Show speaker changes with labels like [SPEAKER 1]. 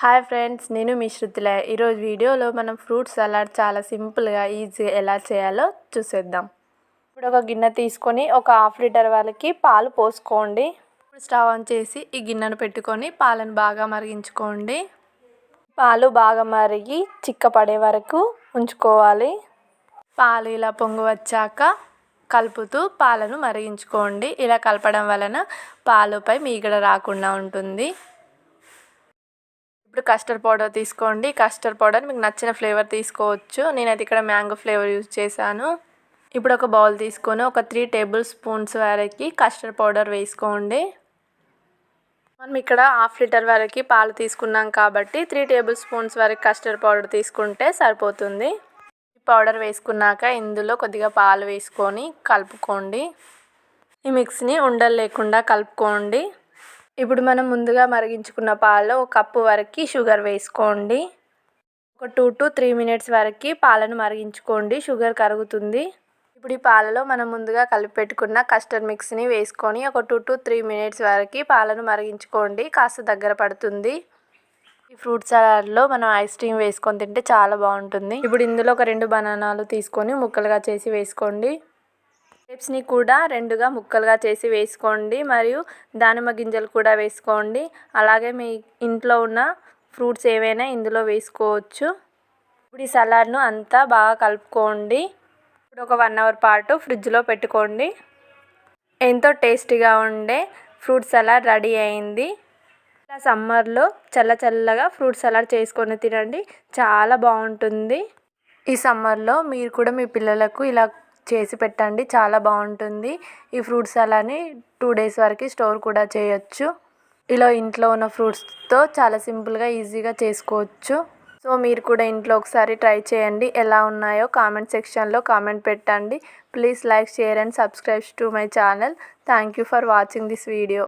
[SPEAKER 1] Hi friends నేను మీ ఈరోజు వీడియోలో మనం ఫ్రూట్ సలాడ్ చాలా సింపుల్గా ఈజీగా ఎలా చేయాలో చూసేద్దాం. ఇప్పుడు ఒక గిన్నె తీసుకొని ఒక హాఫ్ లీటర్ వాళ్ళకి పాలు పోసుకోండి. ఇప్పుడు స్టవ్ ఆన్ చేసి ఈ గిన్నెను పెట్టుకొని పాలను బాగా మరిగించుకోండి. పాలు బాగా మరిగి చిక్కపడే వరకు ఉంచుకోవాలి. పాలు ఇలా పొంగు వచ్చాక కలుపుతూ పాలను మరిగించుకోండి. ఇలా కలపడం వలన పాలుపై మీగడ రాకుండా ఉంటుంది. ఇప్పుడు కస్టర్డ్ పౌడర్ తీసుకోండి. కస్టర్డ్ పౌడర్ మీకు నచ్చిన ఫ్లేవర్ తీసుకోవచ్చు. నేనైతే ఇక్కడ మ్యాంగో ఫ్లేవర్ యూజ్ చేశాను. ఇప్పుడు ఒక బౌల్ తీసుకొని ఒక త్రీ టేబుల్ స్పూన్స్ వరకు కస్టర్డ్ పౌడర్ వేసుకోండి. మనం ఇక్కడ హాఫ్ లీటర్ వరకు పాలు తీసుకున్నాం కాబట్టి త్రీ టేబుల్ స్పూన్స్ వరకు కస్టర్డ్ పౌడర్ తీసుకుంటే సరిపోతుంది. పౌడర్ వేసుకున్నాక ఇందులో కొద్దిగా పాలు వేసుకొని కలుపుకోండి. ఈ మిక్స్ని ఉండలు లేకుండా కలుపుకోండి. ఇప్పుడు మనం ముందుగా మరిగించుకున్న పాలలో ఒక కప్పు వరకు షుగర్ వేసుకోండి. ఒక టూ టు త్రీ మినిట్స్ వరకు పాలను మరిగించుకోండి. షుగర్ కరుగుతుంది. ఇప్పుడు ఈ పాలలో మనం ముందుగా కలిపి పెట్టుకున్న కస్టర్డ్ మిక్స్ని వేసుకొని ఒక టూ టు త్రీ మినిట్స్ వరకు పాలను మరిగించుకోండి. కాస్త దగ్గర పడుతుంది. ఈ ఫ్రూట్ సలాడ్లో మనం ఐస్ క్రీమ్ వేసుకొని తింటే చాలా బాగుంటుంది. ఇప్పుడు ఇందులో ఒక రెండు బనానాలు తీసుకొని ముక్కలుగా చేసి వేసుకోండి. గ్రేప్స్ని కూడా రెండుగా ముక్కలుగా చేసి వేసుకోండి. మరియు దానిమ్మ గింజలు కూడా వేసుకోండి. అలాగే మీ ఇంట్లో ఉన్న ఫ్రూట్స్ ఏవైనా ఇందులో వేసుకోవచ్చు. ఇప్పుడు ఈ సలాడ్ను అంతా బాగా కలుపుకోండి. ఇప్పుడు ఒక వన్ అవర్ పాటు ఫ్రిడ్జ్లో పెట్టుకోండి. ఎంతో టేస్టీగా ఉండే ఫ్రూట్ సలాడ్ రెడీ అయింది. ఇలా సమ్మర్లో చల్ల చల్లగా ఫ్రూట్ సలాడ్ చేసుకొని తినండి. చాలా బాగుంటుంది. ఈ సమ్మర్లో మీరు కూడా మీ పిల్లలకు ఇలా చేసి పెట్టండి. చాలా బాగుంటుంది. ఈ ఫ్రూట్ సలాడ్ని టూ డేస్ వరకు స్టోర్ కూడా చేయొచ్చు. ఇలా ఇంట్లో ఉన్న ఫ్రూట్స్తో చాలా సింపుల్గా ఈజీగా చేసుకోవచ్చు. సో మీరు కూడా ఇంట్లో ఒకసారి ట్రై చేయండి. ఎలా ఉన్నాయో కామెంట్ సెక్షన్లో కామెంట్ పెట్టండి. Please like share and subscribe to my channel. Thank you for watching this video.